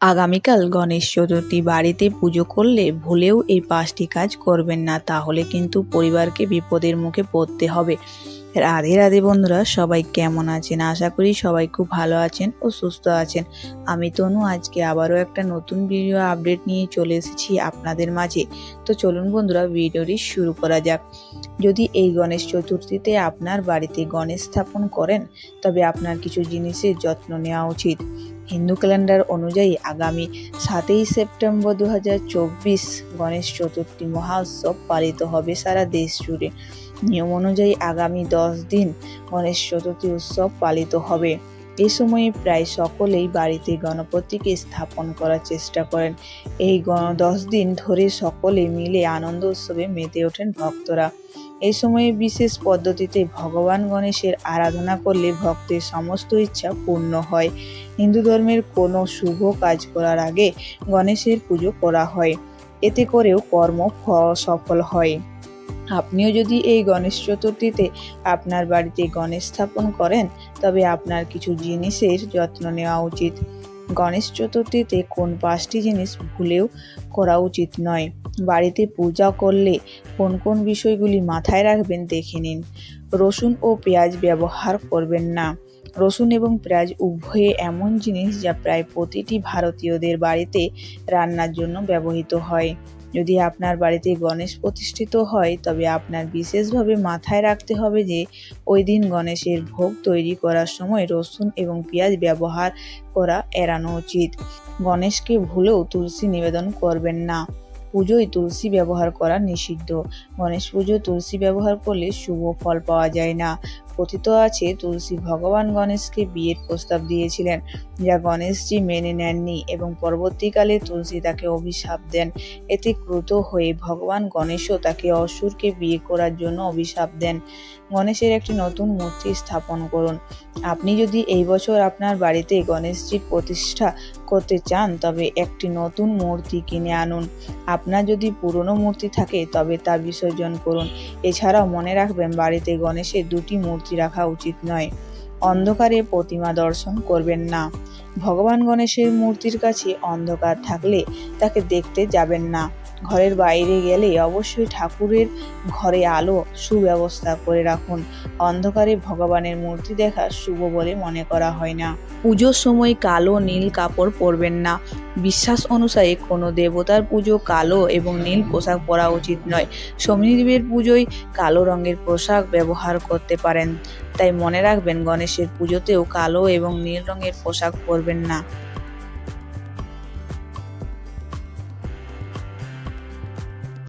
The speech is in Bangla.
আগামীকাল গণেশ চতুর্থী বাড়িতে পুজো করলে ভুলেও এই পাঁচটি কাজ করবেন না, তাহলে কিন্তু পরিবারকে বিপদের মুখে পড়তে হবে। রাধে রাধে বন্ধুরা, সবাই কেমন আছেন? আশা করি সবাই খুব ভালো আছেন ও সুস্থ আছেন। আমি তনু, আজকে আবারও একটা নতুন ভিডিও আপডেট নিয়ে চলে এসেছি আপনাদের মাঝে। তো চলুন বন্ধুরা, ভিডিওটি শুরু করা যাক। যদি এই গণেশ চতুর্থীতে আপনার বাড়িতে গণেশ স্থাপন করেন, তবে আপনার কিছু জিনিসের যত্ন নেওয়া উচিত। হিন্দু ক্যালেন্ডার অনুযায়ী আগামী সাতই সেপ্টেম্বর দু হাজার চব্বিশ গণেশ চতুর্থী মহোৎসব পালিত হবে সারা দেশ জুড়ে। নিয়ম অনুযায়ী আগামী দশ দিন গণেশ চতুর্থী উৎসব পালিত হবে। এ সময়ে প্রায় সকলেই বাড়িতে গণপতিকে স্থাপন করার চেষ্টা করেন। এই গ- দশ দিন ধরে সকলে মিলে আনন্দ উৎসবে মেতে ওঠেন ভক্তরা। এই সময়ে বিশেষ পদ্ধতিতে ভগবান গণেশের আরাধনা করলে ভক্তের সমস্ত ইচ্ছা পূর্ণ হয়। হিন্দু ধর্মের কোনো শুভ কাজ করার আগে গণেশের পুজো করা হয়। এতে করেও কর্ম সফল হয়। আপনিও যদি এই গণেশ চতুর্থীতে আপনার বাড়িতে গণেশ স্থাপন করেন, তবে আপনার কিছু জিনিসের যত্ন নেওয়া উচিত। গণেশ চতুর্থীতে কোন পাঁচটি জিনিস ভুলেও করা উচিত নয়? বাড়িতে পূজা করলে কোন কোন বিষয়গুলি মাথায় রাখবেন দেখে নিন। রসুন ও পেঁয়াজ ব্যবহার করবেন না। রসুন এবং পেঁয়াজ উভয়ে এমন জিনিস যা প্রায় প্রতিটি ভারতীয়দের বাড়িতে রান্নার জন্য ব্যবহৃত হয়। যদি আপনার বাড়িতে গণেশ প্রতিষ্ঠিত হয়, তবে আপনার বিশেষভাবে মাথায় রাখতে হবে যে, ওই দিন গণেশের ভোগ তৈরি করার সময় রসুন এবং পেঁয়াজ ব্যবহার করা এড়ানো উচিত। গণেশকে ভুলেও তুলসী নিবেদন করবেন না। পুজোয় তুলসী ব্যবহার করা নিষিদ্ধ। গণেশ পুজো তুলসী ব্যবহার করলে শুভ ফল পাওয়া যায় না। কথিত আছে, তুলসী ভগবান গণেশকে বিয়ের প্রস্তাব দিয়েছিলেন, যা গণেশজি মেনে নেননি এবং পরবর্তীকালে তুলসী তাকে অভিশাপ দেন। এতে ক্রুত হয়ে ভগবান গণেশও তাকে অসুরকে বিয়ে করার জন্য অভিশাপ দেন। গণেশের একটি নতুন মূর্তি স্থাপন করুন। আপনি যদি এই বছর আপনার বাড়িতে গণেশজির প্রতিষ্ঠা করতে চান, তবে একটি নতুন মূর্তি কিনে আনুন। আপনার যদি পুরনো মূর্তি থাকে, তবে তা বিসর্জন করুন। এছাড়াও মনে রাখবেন, বাড়িতে গণেশের দুটি মূর্তি রাখা উচিত নয়। অন্ধকারে প্রতিমা দর্শন করবেন না। ভগবান গণেশের মূর্তির কাছে অন্ধকার থাকলে তাকে দেখতে যাবেন না। ঘরের বাইরে গেলে অবশ্যই ঠাকুরের ঘরে আলো, সুব্যবস্থা করে রাখুন। অন্ধকারে ভগবানের মূর্তি দেখা শুভ বলে মনে করা হয় না। পুজোর সময় কালো নীল কাপড় পরবেন না। বিশ্বাস অনুসারে কোনো দেবতার পুজো কালো এবং নীল পোশাক পরা উচিত নয়। শনিদেবের পুজোয় কালো রঙের পোশাক ব্যবহার করতে পারেন। তাই মনে রাখবেন, গণেশের পুজোতেও কালো এবং নীল রঙের পোশাক পরবেন না।